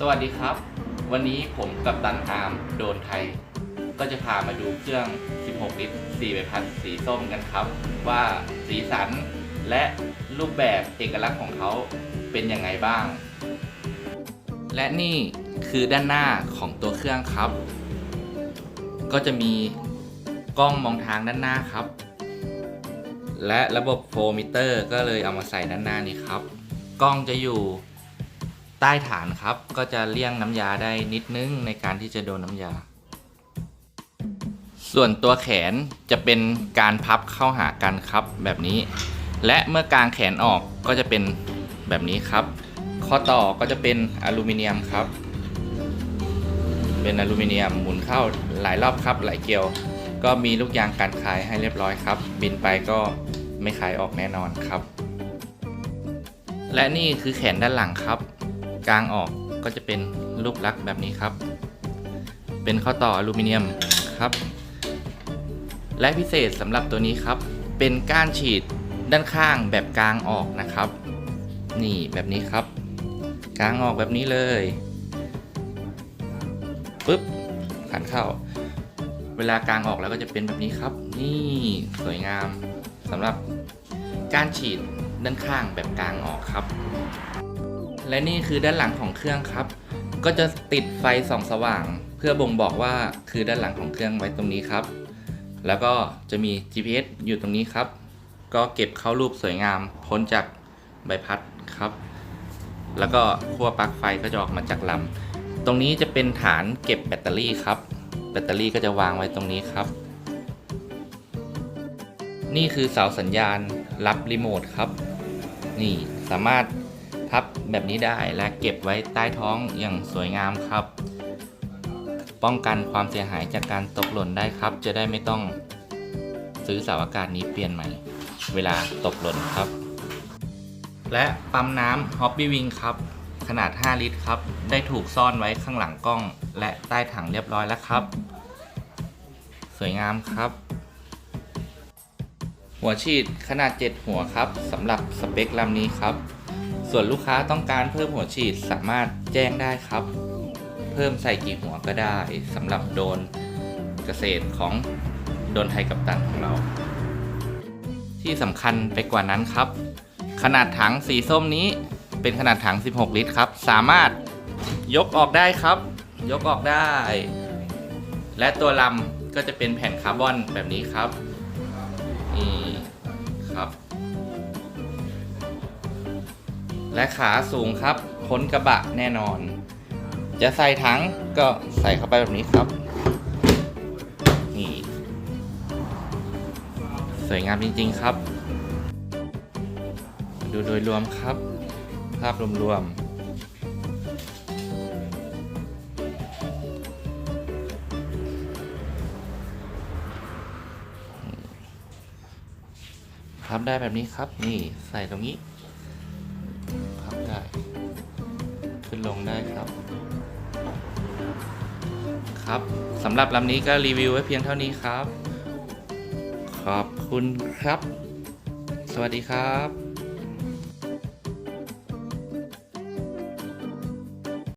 สวัสดีครับ วันนี้ผมกับตันอาร์มโดนไทย ก็จะพามาดูเครื่อง 16 ลิตร4ใบพัดสีส้มกันครับ ว่าสีสันและรูปแบบเอกลักษณ์ของเขาเป็นยังไงบ้าง และนี่คือด้านหน้าของตัวเครื่องครับ ก็จะมีกล้องมองทางด้านหน้าครับ และระบบโฟมิเตอร์ก็เลยเอามาใส่ด้านหน้านี้ครับ กล้องจะอยู่ ต้ฐานครับ ก็จะเลี่ยงน้ำยาได้นิดนึงในการที่จะโดนน้ำยา ส่วนตัวแขนจะเป็นการพับเข้าหากันครับแบบนี้ และเมื่อกางแขนออกก็จะเป็นแบบนี้ครับ ข้อต่อก็จะเป็นอลูมิเนียมครับ เป็นอลูมิเนียมหมุนเข้าหลายรอบครับหลายเกลียว ก็มีลูกยางการคลายให้เรียบร้อยครับ บินไปก็ไม่คลายออกแน่นอนครับ และนี่คือแขนด้านหลังครับ กลางออกก็จะเป็นรูปลักษณ์แบบนี้ครับ เป็นข้อต่ออลูมิเนียมครับ และพิเศษสำหรับตัวนี้ครับ เป็นก้านฉีดด้านข้างแบบกลางออกนะครับ นี่แบบนี้ครับ กลางออกแบบนี้เลยปึ๊บขันเข้า เวลากลางออกแล้วก็จะเป็นแบบนี้ครับ นี่สวยงามสำหรับการฉีดด้านข้างแบบกลางออกครับ และนี่คือด้านหลังของเครื่องครับ ก็จะติดไฟส่องสว่าง เพื่อบ่งบอกว่าคือด้านหลังของเครื่องไว้ตรงนี้ครับ แล้วก็จะมี GPS อยู่ตรงนี้ครับ ก็เก็บเข้ารูปสวยงามพ้นจากใบพัดครับ แล้วก็ขั้วปลั๊กไฟก็จะออกมาจากลำตรงนี้จะเป็นฐานเก็บแบตเตอรี่ครับ แบตเตอรี่ก็จะวางไว้ตรงนี้ครับ นี่คือเสาสัญญาณรับรีโมทครับ นี่สามารถ พับแบบนี้ได้และเก็บไว้ใต้ท้องอย่างสวยงามครับ ป้องกันความเสียหายจากการตกหล่นได้ครับ จะได้ไม่ต้องซื้อเสาอากาศนี้เปลี่ยนใหม่ เวลาตกหล่นครับ และปั๊มน้ำ Hobby Wing ครับ ขนาด 5 ลิตรครับ ได้ถูกซ่อนไว้ข้างหลังกล้อง และใต้ถังเรียบร้อยแล้วครับ สวยงามครับหัวฉีดขนาด 7 หัวครับสำหรับสเปคลำนี้ครับ ส่วนลูกค้าต้องการเพิ่มหัวฉีดสามารถแจ้งได้ครับ เพิ่มใส่กี่หัวก็ได้สำหรับโดนเกษตรของโดนไทยกับตันของเรา ที่สำคัญไปกว่านั้นครับ ขนาดถังสีส้มนี้เป็นขนาดถัง 16 ลิตรครับ สามารถยกออกได้ครับ ยกออกได้ และตัวลำก็จะเป็นแผ่นคาร์บอนแบบนี้ครับนี่ครับ และขาสูงครับพ้นกระบะแน่นอน จะใส่ถังก็ใส่เข้าไปแบบนี้ครับ นี่ สวยงามจริงๆครับ ดูโดยรวมครับ ภาพรวมๆพับได้แบบนี้ครับ นี่ใส่ตรงนี้ ลงได้ครับ ครับสำหรับลำนี้ก็รีวิวไว้เพียงเท่านี้ครับ ขอบคุณครับ สวัสดีครับ